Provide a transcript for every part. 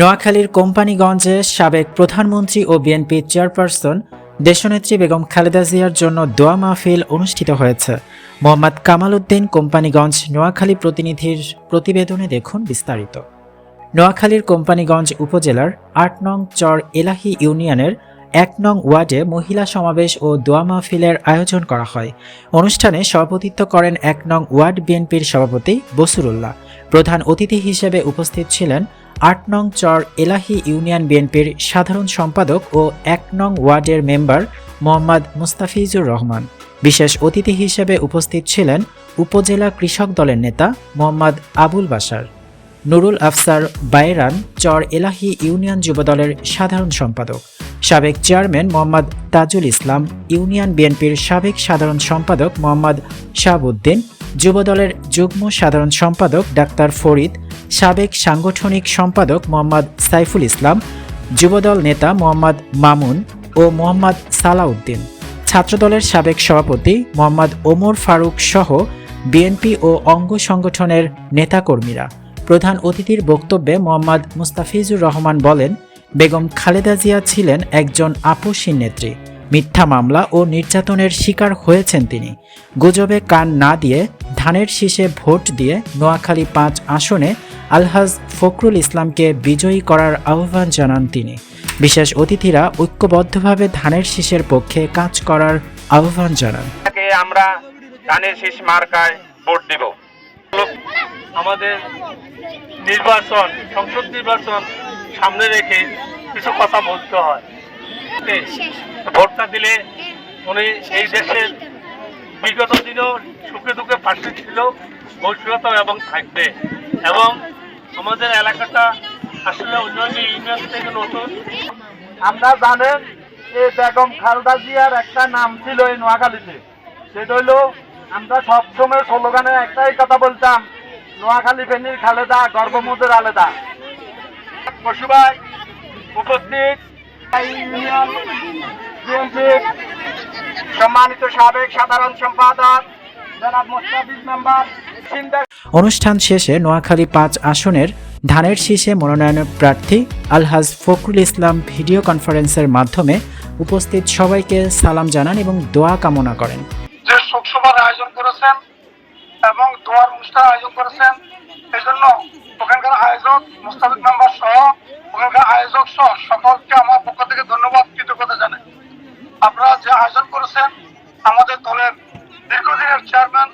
নোয়াখালীর কোম্পানিগঞ্জে সাবেক প্রধানমন্ত্রী ও বিএনপির চেয়ারপারসন দেশনেত্রী বেগম খালেদা জিয়ার জন্য দোয়া মাহফিল অনুষ্ঠিত হয়েছে। মোহাম্মদ কামাল উদ্দিন কোম্পানিগঞ্জ নোয়াখালী প্রতিনিধির প্রতিবেদনে দেখুন বিস্তারিত। নোয়াখালীর কোম্পানিগঞ্জ উপজেলার আট নং চর এলাহি ইউনিয়নের এক নং ওয়ার্ডে মহিলা সমাবেশ ও দোয়া মাহফিলের আয়োজন করা হয়। অনুষ্ঠানে সভাপতিত্ব করেন এক নং ওয়ার্ড বিএনপির সভাপতি বসুরুল্লাহ। প্রধান অতিথি হিসেবে উপস্থিত ছিলেন আট নং চর এলাহি ইউনিয়ন বিএনপির সাধারণ সম্পাদক ও এক নং ওয়ার্ডের মেম্বার মোহাম্মদ মুস্তাফিজুর রহমান। বিশেষ অতিথি হিসেবে উপস্থিত ছিলেন উপজেলা কৃষক দলের নেতা মোহাম্মদ আবুল বাসার নুরুল আফসার বায়রান চর এলাহি ইউনিয়ন যুবদলের সাধারণ সম্পাদক। সাবেক চেয়ারম্যান মোহাম্মদ তাজুল ইসলাম, ইউনিয়ন বিএনপির সাবেক সাধারণ সম্পাদক মোহাম্মদ শাহাবুদ্দিন যুবদলের যুগ্ম সাধারণ সম্পাদক ডাক্তার ফরিদ সাবেক সাংগঠনিক সম্পাদক মোহাম্মদ সাইফুল ইসলাম, যুবদল নেতা মোহাম্মদ মামুন ও মোহাম্মদ সালাউদ্দিন, ছাত্রদলের সাবেক সভাপতি মোহাম্মদ ওমর ফারুক সহ বিএনপি ও অঙ্গ সংগঠনের নেতাকর্মীরা। প্রধান অতিথির বক্তব্যে মোহাম্মদ মুস্তাফিজুর রহমান বলেন, বেগম খালেদা জিয়া ছিলেন একজন আপসীন নেত্রী। মিথ্যা মামলা ও নির্যাতনের শিকার হয়েছেন তিনি। গুজবে কান না দিয়ে, ধানের শীষে ভোট দিয়ে নোয়াখালী পাঁচ আসনে আলহাজ ফখরুল ইসলামকে বিজয়ী করার আহ্বান জানান তিনি। বিশেষ অতিথিরা ঐক্যবদ্ধভাবে ধানের শীষের পক্ষে কাজ করার আহ্বান জানান। আমরা ধানের শীষ মার্কায় ভোট দিব। আমাদের নির্বাচন, সংসদ নির্বাচন সামনে রেখে কিছু কথা বলতে হয়। ভোটটা দিলে উনি এই দেশের বিগত দিনেও সুখে দুঃখে পাশে ছিল ভবিষ্যত এবং থাকবে। এবং আমাদের এলাকাটা আসলে অন্যান্য ইউনিয়ন থেকে নতুন। আমরা জানেন যে বেগম খালদা জিয়ার একটা নাম ছিল এই নোয়াখালীতে। সেটা হইল আমরা সবসময় স্লোগানে একটাই কথা বলতাম, নোয়াখালী ফেনীর খালেদা, গর্ভমুদের আলেদা। পশুভাই উপস্থিত। সম্মানিত সাবেক সাধারণ সম্পাদক, জনাব মোস্তাফিজ মেম্বার চিন্তা অনুষ্ঠান শেষে নোয়াখালী পাঁচ আসনের ধানের শীষে মনোনয়ন প্রার্থী আলহাজ ফখরুল ইসলাম ভিডিও কনফারেন্সের মাধ্যমে উপস্থিত সবাইকে সালাম জানান এবং দোয়া কামনা করেন। যে শোকসভার আয়োজন করেছেন এবং দোয়ার অনুষ্ঠান আয়োজন করেছেন এই জন্য ওখানকার আয়োজক মুস্তাফিদ মেম্বার সহ ওখানকার আয়োজক সহ সকলকে আমার পক্ষ থেকে ধন্যবাদ, কৃতজ্ঞতা জানাই। আপনারা যে আয়োজন করেছেন, আমাদের দলের দীর্ঘদিনের চেয়ারম্যান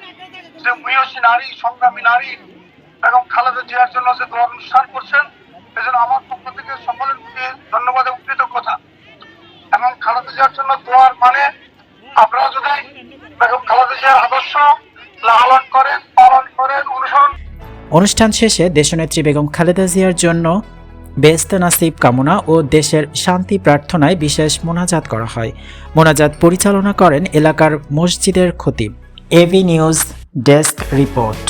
যে নারী, সংগ্রামী নারী এবং খালেদা জিয়ার জন্য যে অনুষ্ঠান করছেন। এই জন্য আমার পক্ষ থেকে সকলের প্রতি ধন্যবাদ এবং কৃতজ্ঞতা। এবং খালেদা জিয়ার জন্য দোয়ার মানে আপনারা যদি বেগম খালেদা জিয়ার আদর্শ লালন করেন, পালন করেন, অনুসরণ অনুষ্ঠান শেষে দেশনেত্রী বেগম খালেদা জিয়ার জন্য বেস্ত নাসিব কামনা ও দেশের শান্তি প্রার্থনায় বিশেষ মোনাজাত করা হয়। মোনাজাত পরিচালনা করেন এলাকার মসজিদের খতিব। AV news. Desk report